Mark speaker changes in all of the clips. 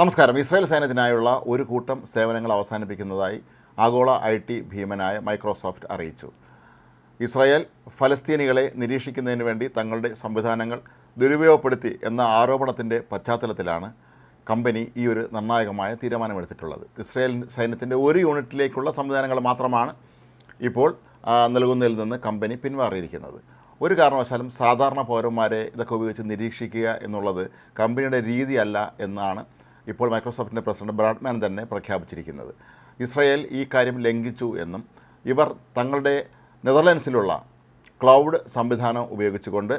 Speaker 1: നമസ്കാരം. ഇസ്രായേൽ സൈന്യത്തിനായുള്ള ഒരു കൂട്ടം സേവനങ്ങൾ അവസാനിപ്പിക്കുന്നതായി ആഗോള ഐ ടി ഭീമനായ മൈക്രോസോഫ്റ്റ് അറിയിച്ചു. ഇസ്രായേൽ ഫലസ്തീനികളെ നിരീക്ഷിക്കുന്നതിന് വേണ്ടി തങ്ങളുടെ സംവിധാനങ്ങൾ ദുരുപയോഗപ്പെടുത്തി എന്ന ആരോപണത്തിന്റെ പശ്ചാത്തലത്തിലാണ് കമ്പനി ഈ ഒരു നിർണായകമായ തീരുമാനമെടുത്തിട്ടുള്ളത്. ഇസ്രായേൽ സൈന്യത്തിന്റെ ഒരു യൂണിറ്റിലേക്കുള്ള സംവിധാനങ്ങൾ മാത്രമാണ് ഇപ്പോൾ നൽകുന്നതിൽ നിന്ന് കമ്പനി പിന്മാറിയിരിക്കുന്നത് ഒരു കാരണവശാലും സാധാരണ പൗരന്മാരെ ഇതൊക്കെ ഉപയോഗിച്ച് നിരീക്ഷിക്കുക എന്നുള്ളത് കമ്പനിയുടെ രീതിയല്ല എന്നാണ് ഇപ്പോൾ മൈക്രോസോഫ്റ്റിന്റെ പ്രസിഡന്റ് ബ്രാഡ്മാൻ തന്നെ പ്രഖ്യാപിച്ചിരിക്കുന്നത്. ഇസ്രയേൽ ഈ കാര്യം ലംഘിച്ചു എന്നും ഇവർ തങ്ങളുടെ നെതർലാൻഡ്സിലുള്ള ക്ലൗഡ് സംവിധാനം ഉപയോഗിച്ചുകൊണ്ട്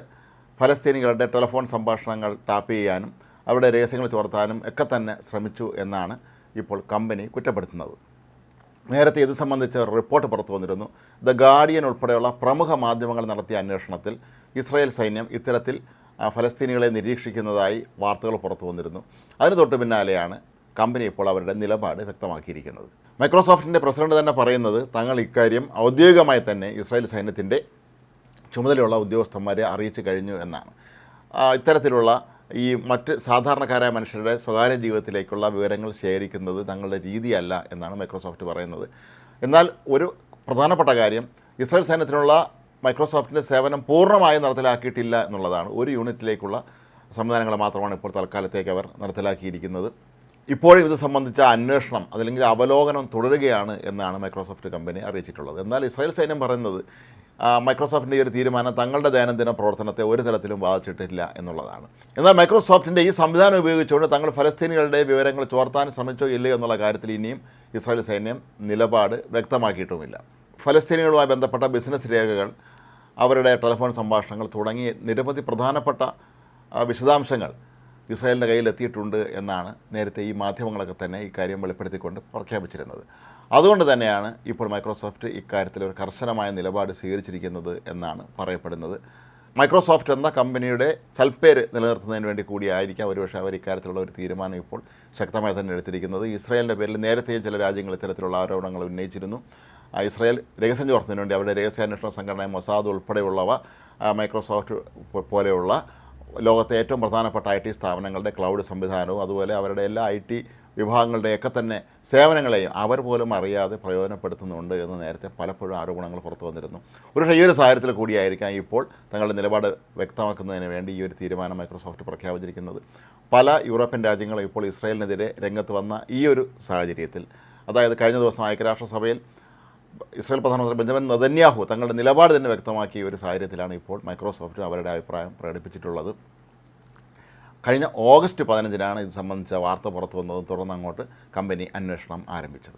Speaker 1: ഫലസ്തീനികളുടെ ടെലിഫോൺ സംഭാഷണങ്ങൾ ടാപ്പ് ചെയ്യാനും അവരുടെ രഹസ്യങ്ങൾ ചോർത്താനും ഒക്കെ തന്നെ ശ്രമിച്ചു എന്നാണ് ഇപ്പോൾ കമ്പനി കുറ്റപ്പെടുത്തുന്നത്. നേരത്തെ ഇത് സംബന്ധിച്ച് റിപ്പോർട്ട് പുറത്തു വന്നിരുന്നു. ദ ഗാർഡിയൻ ഉൾപ്പെടെയുള്ള പ്രമുഖ മാധ്യമങ്ങൾ നടത്തിയ അന്വേഷണത്തിൽ ഇസ്രായേൽ സൈന്യം ഇത്തരത്തിൽ ഫലസ്തീനികളെ നിരീക്ഷിക്കുന്നതായി വാർത്തകൾ പുറത്തു വന്നിരുന്നു. അതിന് തൊട്ട് പിന്നാലെയാണ് കമ്പനി ഇപ്പോൾ അവരുടെ നിലപാട് വ്യക്തമാക്കിയിരിക്കുന്നത്. മൈക്രോസോഫ്റ്റിന്റെ പ്രസിഡന്റ് തന്നെ പറയുന്നത് തങ്ങൾ ഇക്കാര്യം ഔദ്യോഗികമായി തന്നെ ഇസ്രായേൽ സൈന്യത്തിന്റെ ചുമതലയുള്ള ഉദ്യോഗസ്ഥന്മാരെ അറിയിച്ചു കഴിഞ്ഞു എന്നാണ്. ഇത്തരത്തിലുള്ള ഈ മറ്റ് സാധാരണക്കാരായ മനുഷ്യരുടെ സ്വകാര്യ ജീവിതത്തിലേക്കുള്ള വിവരങ്ങൾ ശേഖരിക്കുന്നത് തങ്ങളുടെ രീതിയല്ല എന്നാണ് മൈക്രോസോഫ്റ്റ് പറയുന്നത്. എന്നാൽ ഒരു പ്രധാനപ്പെട്ട കാര്യം ഇസ്രായേൽ സൈന്യത്തിനുള്ള മൈക്രോസോഫ്റ്റിന്റെ സേവനം പൂർണമായും നടപ്പിലാക്കിയിട്ടില്ല എന്നുള്ളതാണ്. ഒരു യൂണിറ്റിലേക്കുള്ള സംവിധാനങ്ങൾ മാത്രമാണ് ഇപ്പോൾ തൽക്കാലത്തേക്ക് അവർ നടപ്പിലാക്കിയിരിക്കുന്നത് ഇപ്പോഴും ഇത് സംബന്ധിച്ച അന്വേഷണം അതല്ലെങ്കിൽ അവലോകനം തുടരുകയാണ് എന്നാണ് മൈക്രോസോഫ്റ്റ് കമ്പനി അറിയിച്ചിട്ടുള്ളത്. എന്നാൽ ഇസ്രായേൽ സൈന്യം പറയുന്നത് മൈക്രോസോഫ്റ്റിന്റെ ഈ ഒരു തീരുമാനം തങ്ങളുടെ ദൈനംദിന പ്രവർത്തനത്തെ ഒരു തരത്തിലും ബാധിച്ചിട്ടില്ല എന്നുള്ളതാണ്. എന്നാൽ മൈക്രോസോഫ്റ്റിന്റെ ഈ സംവിധാനം ഉപയോഗിച്ചുകൊണ്ട് തങ്ങൾ ഫലസ്തീനികളുടെ വിവരങ്ങൾ ചോർത്താൻ ശ്രമിച്ചോ ഇല്ലയോ എന്നുള്ള കാര്യത്തിൽ ഇനിയും ഇസ്രായേൽ സൈന്യം നിലപാട് വ്യക്തമാക്കിയിട്ടുമില്ല. ഫലസ്തീനികളുമായി ബന്ധപ്പെട്ട ബിസിനസ് രേഖകൾ അവരുടെ ടെലിഫോൺ സംഭാഷണങ്ങൾ തുടങ്ങി നിരവധി പ്രധാനപ്പെട്ട വിശദാംശങ്ങൾ ഇസ്രായേലിന്റെ കയ്യിൽ എത്തിയിട്ടുണ്ട് എന്നാണ് നേരത്തെ ഈ മാധ്യമങ്ങളൊക്കെ തന്നെ ഇക്കാര്യം വെളിപ്പെടുത്തിക്കൊണ്ട് പ്രഖ്യാപിച്ചിരുന്നത്. അതുകൊണ്ട് തന്നെയാണ് ഇപ്പോൾ മൈക്രോസോഫ്റ്റ് ഇക്കാര്യത്തിൽ ഒരു കർശനമായ നിലപാട് സ്വീകരിച്ചിരിക്കുന്നത് എന്നാണ് പറയപ്പെടുന്നത്. മൈക്രോസോഫ്റ്റ് എന്ന കമ്പനിയുടെ സൽപ്പേര് നിലനിർത്തുന്നതിന് വേണ്ടി കൂടിയായിരിക്കാം ഒരുപക്ഷെ അവർ ഇക്കാര്യത്തിലുള്ള ഒരു തീരുമാനം ഇപ്പോൾ ശക്തമായി തന്നെ എടുത്തിരിക്കുന്നത്. ഇസ്രായേലിന്റെ പേരിൽ നേരത്തെയും ചില രാജ്യങ്ങൾ ഇത്തരത്തിലുള്ള ആരോപണങ്ങൾ ഉന്നയിച്ചിരുന്നു. ഇസ്രായേൽ രഹസ്യം ചോർത്തുന്നതിന് വേണ്ടി അവരുടെ രഹസ്യാന്വേഷണ സംഘടന മൊസാദ് ഉൾപ്പെടെയുള്ളവ മൈക്രോസോഫ്റ്റ് പോലെയുള്ള ലോകത്തെ ഏറ്റവും പ്രധാനപ്പെട്ട ഐ ടി സ്ഥാപനങ്ങളുടെ ക്ലൗഡ് സംവിധാനവും അതുപോലെ അവരുടെ എല്ലാ ഐ ടി വിഭാഗങ്ങളുടെയൊക്കെ തന്നെ സേവനങ്ങളെയും അവർ പോലും അറിയാതെ പ്രയോജനപ്പെടുത്തുന്നുണ്ട് എന്ന് നേരത്തെ പലപ്പോഴും ആരോപണങ്ങൾ പുറത്തു വന്നിരുന്നു. ഒരു ഈ ഒരു സാഹചര്യത്തിൽ കൂടിയായിരിക്കാം ഇപ്പോൾ തങ്ങളുടെ നിലപാട് വ്യക്തമാക്കുന്നതിന് വേണ്ടി ഈ ഒരു തീരുമാനം മൈക്രോസോഫ്റ്റ് പ്രഖ്യാപിച്ചിരിക്കുന്നത്. പല യൂറോപ്യൻ രാജ്യങ്ങളും ഇപ്പോൾ ഇസ്രായേലിനെതിരെ രംഗത്ത് വന്ന ഈ ഒരു സാഹചര്യത്തിൽ അതായത് കഴിഞ്ഞ ദിവസം ഐക്യരാഷ്ട്രസഭയിൽ ഇസ്രായേൽ പ്രധാനമന്ത്രി ബെഞ്ചമിൻ നദന്യാഹു തങ്ങളുടെ നിലപാട് തന്നെ വ്യക്തമാക്കിയ ഒരു സാഹചര്യത്തിലാണ് ഇപ്പോൾ മൈക്രോസോഫ്റ്റ് അവരുടെ അഭിപ്രായം പ്രകടിപ്പിച്ചിട്ടുള്ളത്. കഴിഞ്ഞ ഓഗസ്റ്റ് പതിനഞ്ചിനാണ് ഇത് സംബന്ധിച്ച വാർത്ത പുറത്തു വന്നത് തുടർന്ന് അങ്ങോട്ട് കമ്പനി അന്വേഷണം ആരംഭിച്ചത്.